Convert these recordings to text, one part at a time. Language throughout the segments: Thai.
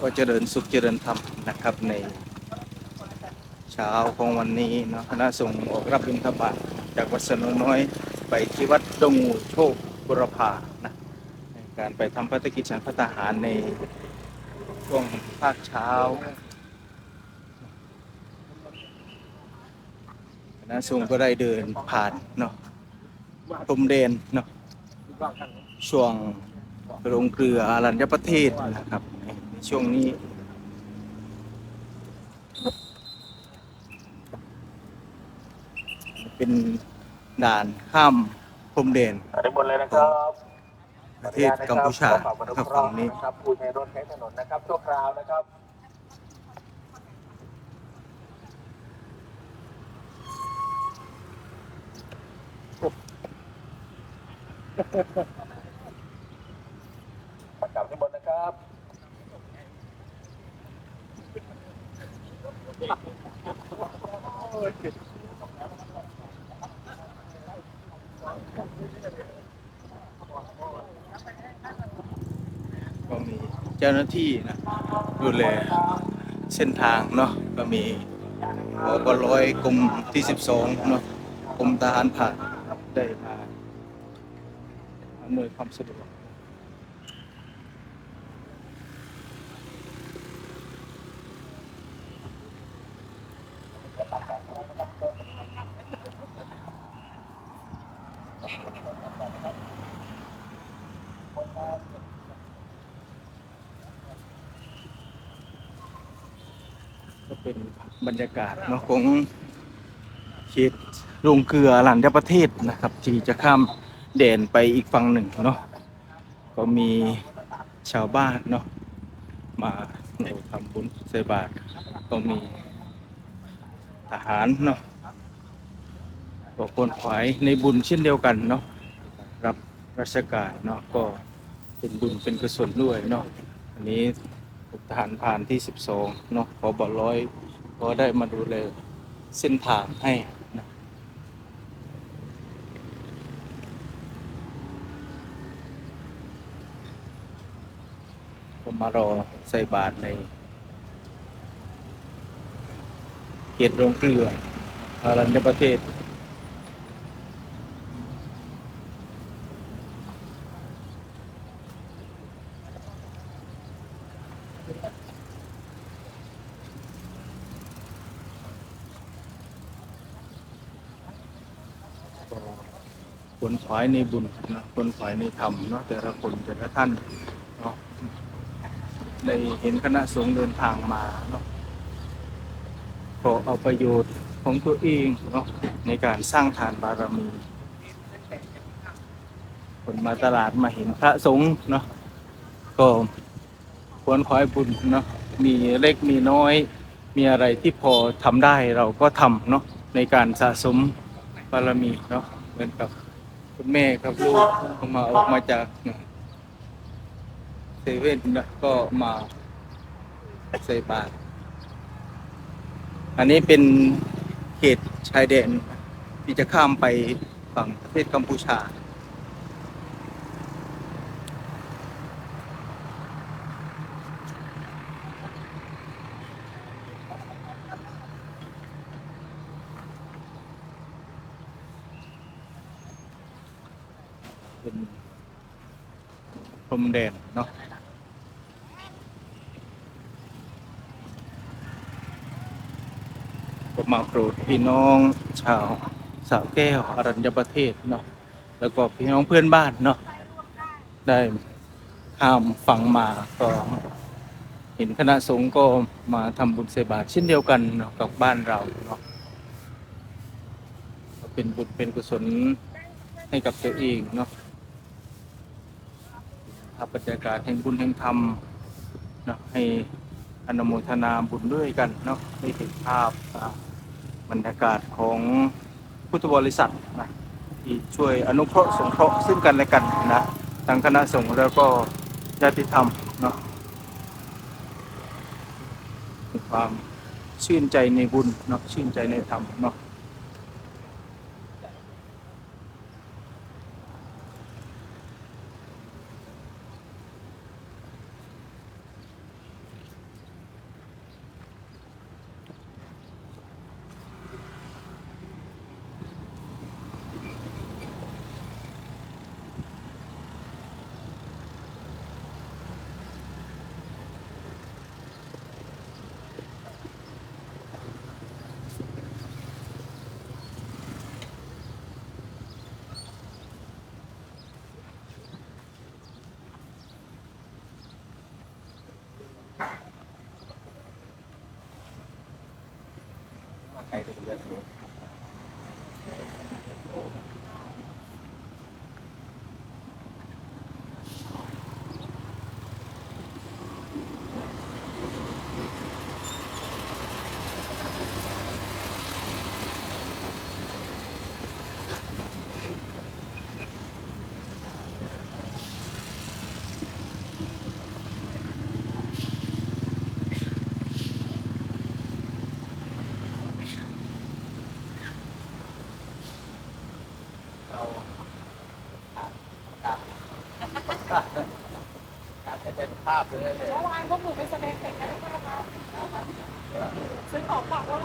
ก็เจริญสุขเจริญธรรมนะครับในเช้าของวันนี้เนาะคณะสงฆ์ออกรับบิณฑบาตจากวัดสนน้อยไปที่วัดดงงูโชคบุรพานะในการไปทำพัฒกิจฉันพัตหารในช่วงภาคเช้าคณะสงฆ์ก็ได้เดินผ่านเนาะพรมเดนเนาะช่วง โรงเกลืออารัญญประเทศนะครับในช่วงนี้ เป็นด่านข้ามพรมแดนอนุโมทเลยนะครับประเทศกัมพูชานะครับฝั่งนี้ครับผู้ใช้รถใช้ถนนนะครับชั่วคราวนะครับ กลับที่บนนะครับ ก็มีเจ้าหน้าที่นะดูแลเส้นทางเนาะก็มีบร้อยกรมที่12เนาะกรมทหารผ่านได้มาอำนวยความสะดวกเป็นบ รรยากาศเนาะของเขตโรงเกลือหลันยประเทศนะครับ ที่จะข้ามแดนไปอีกฝั่งหนึ่งเนาะก็มีชาวบ้านเนาะมาทำบุญใส่บาตรก็มีทหารเนาะก็คนขวายในบุญเช่นเดียวกันเนาะรับราชการเนาะก็เป็นบุญเป็นกุศลด้วยเนาะอันนี้ทหารผ่านที่ 12เนาะพอบอร้อย ก็ได้มาดูแลเส้นทางให้นะก็มารอใส่บาตรในเขตโรงเกลืออารัญญประเทศ คนขวายในบุญนะคนขวายในธรรมเนาะแต่ละคนแต่ละท่านเนาะได้เห็นคณะสงฆ์เดินทางมาเนาะขอเอาประโยชน์ของตัวเองเนาะในการสร้างฐานบารมีคนมาตลาดมาเห็นพระสงฆ์เนาะก็ควรขอให้บุญเนาะมีเล็กมีน้อย มีอะไรที่พอทำได้เราก็ทำเนาะในการสะสมบารมีเนาะเหมือนกับ คุณแม่ครับลูกออกมาออกมาจากเซเว่นนะก็มาใส่บาตรอันนี้เป็นเขตชายแดนที่จะข้ามไปฝั่งประเทศกัมพูชา เป็น พรมแดนเนาะก็มาโปรดพี่น้องชาวสาวแก้วอรัญญประเทศเนาะแล้วก็พี่น้องเพื่อนบ้านเนาะได้ข้ามฝั่งมาก็เห็นคณะสงฆ์ก็มาทำบุญใส่บาตเช่นเดียวกันเนาะกับบ้านเราเนาะเป็นบุญเป็นกุศลให้กับตัวเองเนาะ ภาพบรรยากาศแห่งบุญแห่งธรรมนะให้อนุโมทนาบุญด้วยกันเนาะได้เห็นภาพบรรยากาศของพุทธบริษัทนะที่ช่วยอนุเคราะห์สงเคราะห์ซึ่งกันและกันนะทางคณะสงฆ์แล้วก็ญาติธรรมเนาะความชื่นใจในบุญเนาะชื่นใจในธรรมเนาะ ไอ้เดือ เป็นภาพเลยเมื่อวานพวกหนูไปแสดงเสร็จแล้วนะคะซื้อของฝากว่า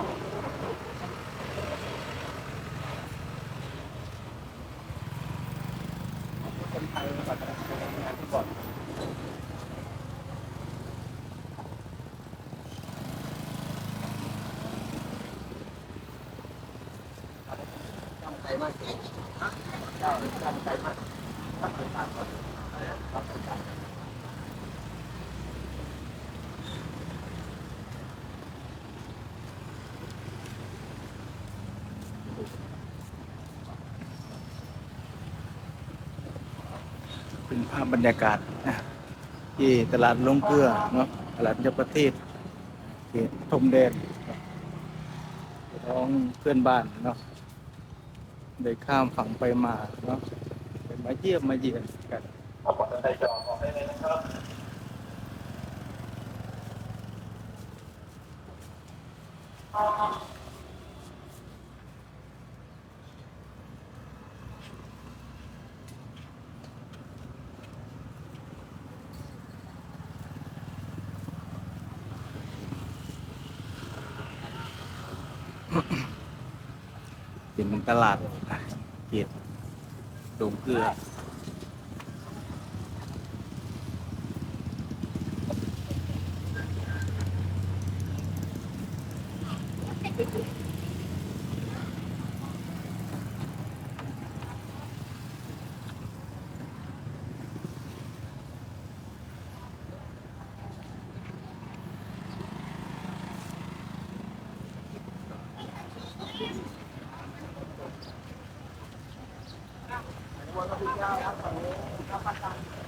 คนไทยก่อนนะทำงานที่ก่นจำใจมากจำใจมากตั้งใจตากตั้งใจมาพ บรรยากาศนะที่ตลาดลงเกลือเนาะตลาดยประเทศเขตทมแดนท้องเพื่อนบ้านเนาะได้ข้ามฝั่งไปมาเนาะไปมาเยี่ยมมาเยียนกันขอบ คุณท่านจอออกได้เลยนะครับเป็นตลาดตดงเกลือ ค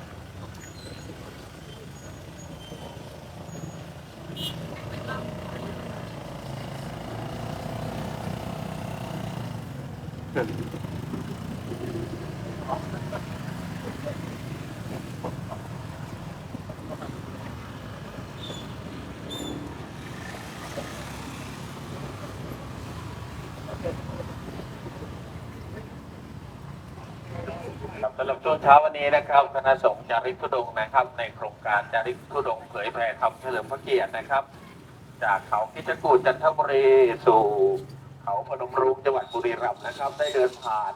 สำหรับช่วงเช้าวันนี้นะครับคณะสงฆ์จาริกธุดงนะครับ ในโครงการจาริกธุดงเผยแผ่คำเฉลิมพระเกียรตินะครับ จากเขาคิจกูฏจันทบุรีสู่เขาพนมรุ้งจังหวัดบุรีรัมย์นะครับ ได้เดินผ่าน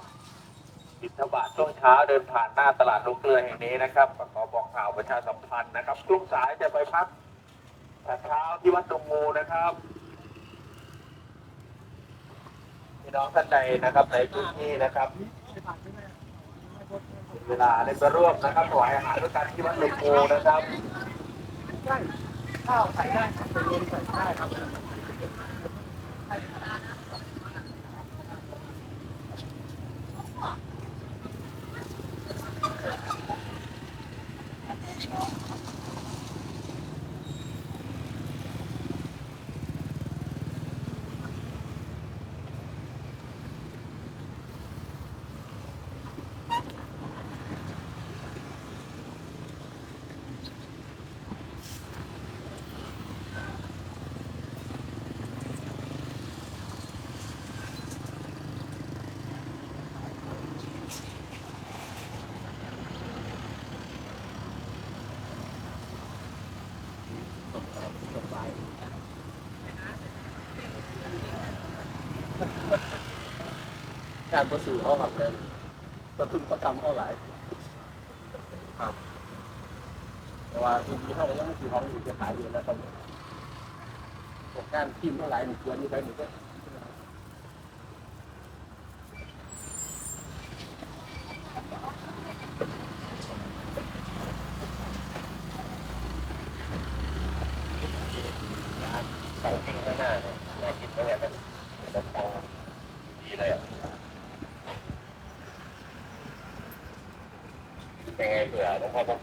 บิณฑบาตช่วงเช้าเดินผ่านหน้าตลาดลงเกลือแห่งนี้นะครับขอบอกข่าวประชาสัมพันธ์นะครับช่วงสายจะไปพักทานเช้าที่วัดดงงูนะครับพี่น้องท่านใดนะครับในพื้นที่นะครับ เวลาได้มาร่วมนะครับถวายอาหารด้วยกันที่วัดหลวงปู่นะครับข้าวใส่ได้ครับเย็นใส่ได้ครับ การประสูเขาแบบเป็นประทุนประกรรมเท่าไหร่ครับแต่ว่าทีนี้เขาก็ยังไม่ถือของอยู่จะขายอยู่แล้วครับพวกการพิมพ์เท่าไหร่หนึ่งเดือนนี้ไปหนึ่งก็ Republic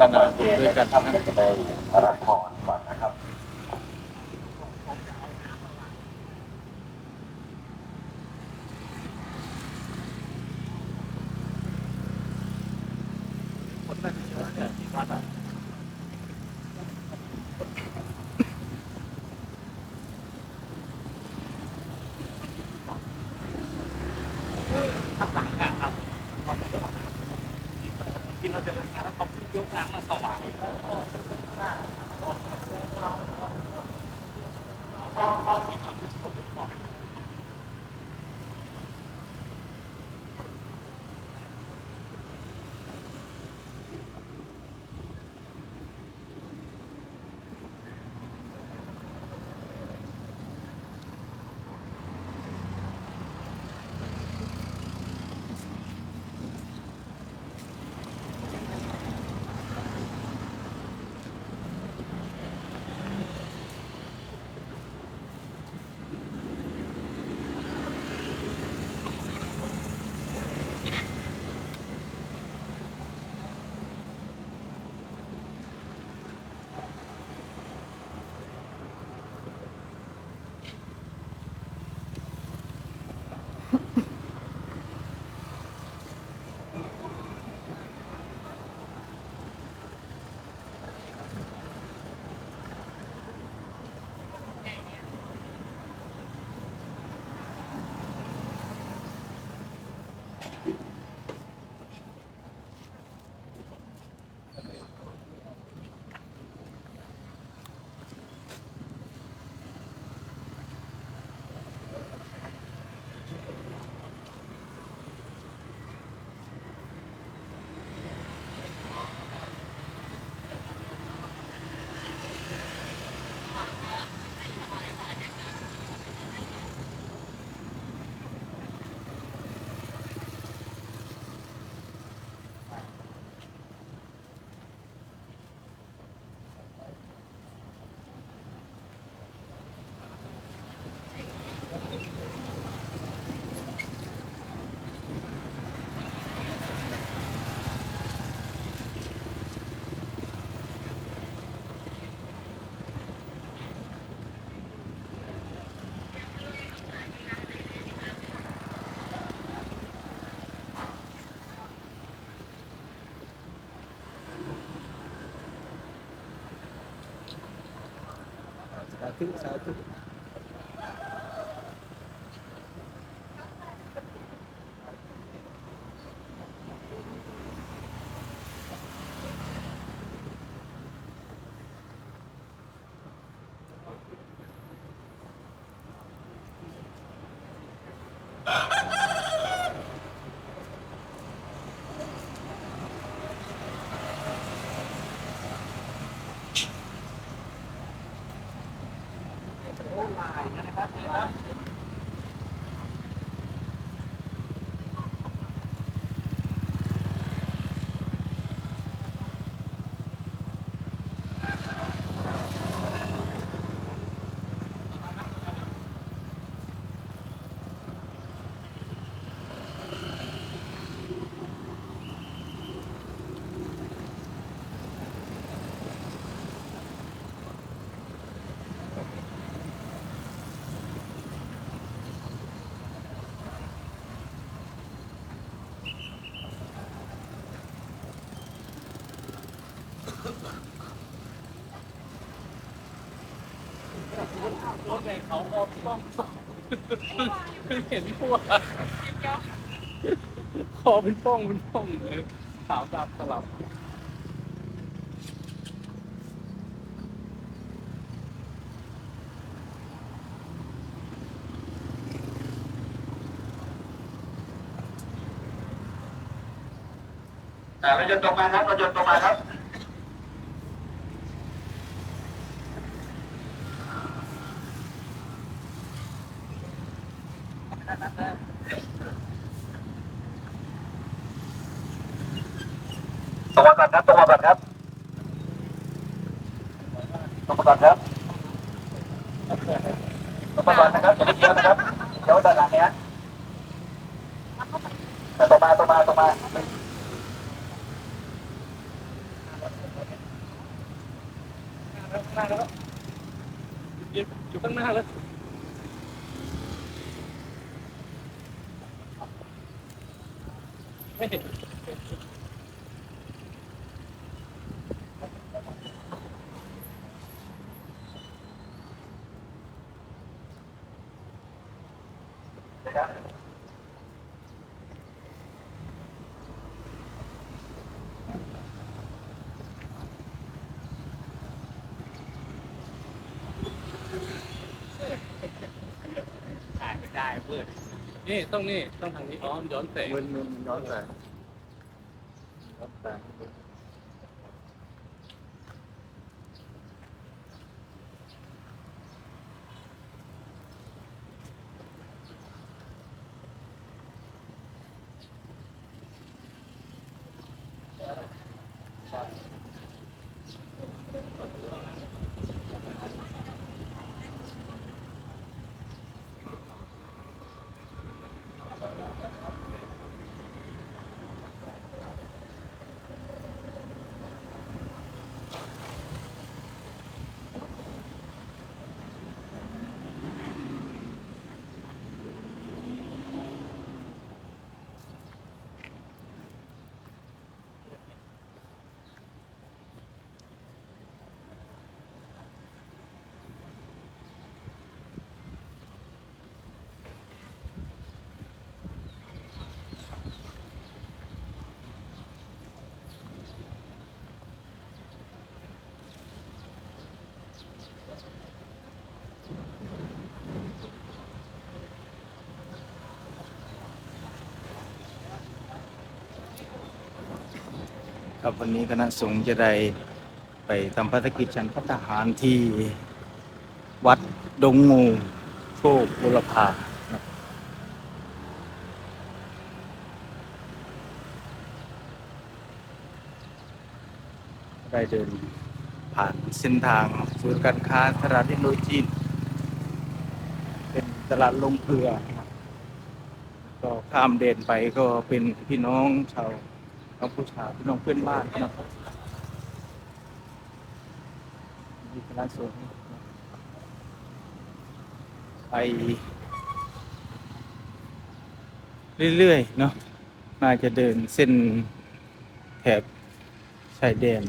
ตนาด้วยกันทั้ง 啊，对。 เขาออกป้องเห็นทั่วคอเป็นป้องเป็นป้องเลยขาวดำสลับแต่เราจะตรงมาครับเราจะตรงมาครับ ตรงมาก่อนครับตรงมาก่อนครับตรงมาก่อนครับตรงมาก่อนนะครับอย่าไปเกี่ยวนะครับเดี๋ยวด้านหลังเนี้ยตรงมาตรงมาตรงมา ข้างห น้าแล้วอยู่ข้างหน้าแล้วไม่เห็น ถ่ายไม่ได้เพื่อน นี่ต้องนี่ต้องทางนี้อ๋อย้อนแสงมึนมึนย้อนแสง ครับวันนี้คณะสงฆ์จะได้ไปทำภารกิจฉันพัฒหารที่วัดดงงูโชคบุรพารได้เดินผ่านเส้นทางศูนย์การค้าตลาดเทคโนโลยีเป็นตลาดลงเกลือก็ข้ามเดินไปก็เป็นพี่น้องชาว กัมพูชาพี่น้องเพื่อนบ้านนะครับมีคณะสงฆ์ไปเรื่อยๆเนาะน่าจะเดินเส้นแถบชายแดน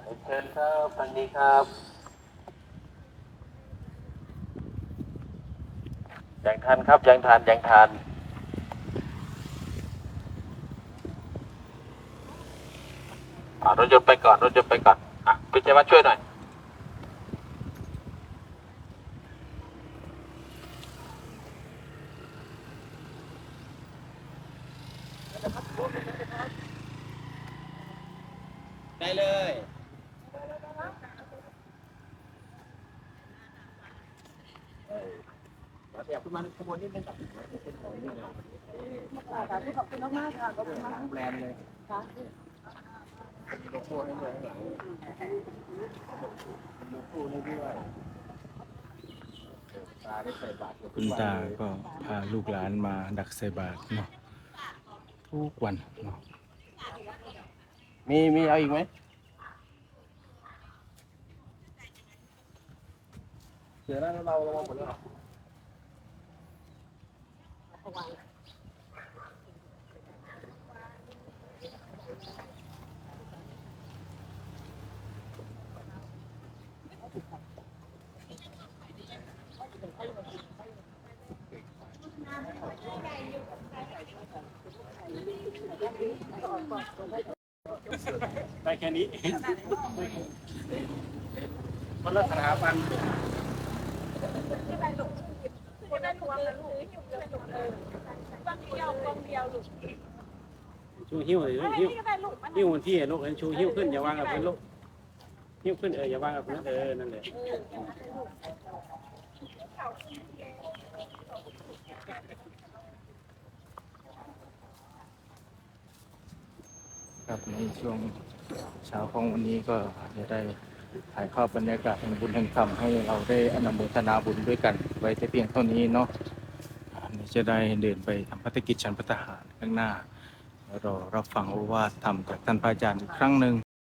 เรียนเชิญครับทางนี้ครับยังทันครับยังทันยังทันอ่ารถยนต์ไปก่อนรถยนต์ไปก่อนอะพี่เจมาช่วยหน่อย ได้เลยเดี๋ยวคุณมันขบวนนิดนึงกับ ค่ะขอบคุณมากๆค่ะขอบคุณมากแบรนด์เลยค่ะโลโก้ให้ด้วยข้างหลังโลโก้ให้ด้วยตาได้ใส่บาตรคุณตาก็พาลูกหลานมาดักใส่บาตรเนาะทุกวันเนาะมีมีเอาอีกไหมเดี๋ยวนั้นเราเราหมดแล้ว ได้แค่นี้มันลักษณะมันที่ไปลูกที่ไปลูกเลยลูกอยู่เลยลูกเออฟังเดียวฟังเดียวลูกชูหิ้วเลยไม่หิ้วนี่ก็ได้ลูกมันหิ้วบนที่ลูกเห็นชูหิ้วขึ้นอย่าวางกับพื้นลูกหิ้วขึ้นเอออย่าวางกับพื้นเออนั่นแหละ ครับในช่วงเช้าของวันนี้ก็จะได้ถ่ายภาพบรรยากาศแห่งบุญแห่งธรรมให้เราได้อนุโมทนาบุญด้วยกัน ไว้แต่เพียงเท่านี้เนาะจะได้เดินไปทำพัฒกิจชั้นพัฒหารข้างหน้าแล้วรอรับฟังโอวาทธรรมจากท่านพระอาจารย์อีกครั้งหนึ่ง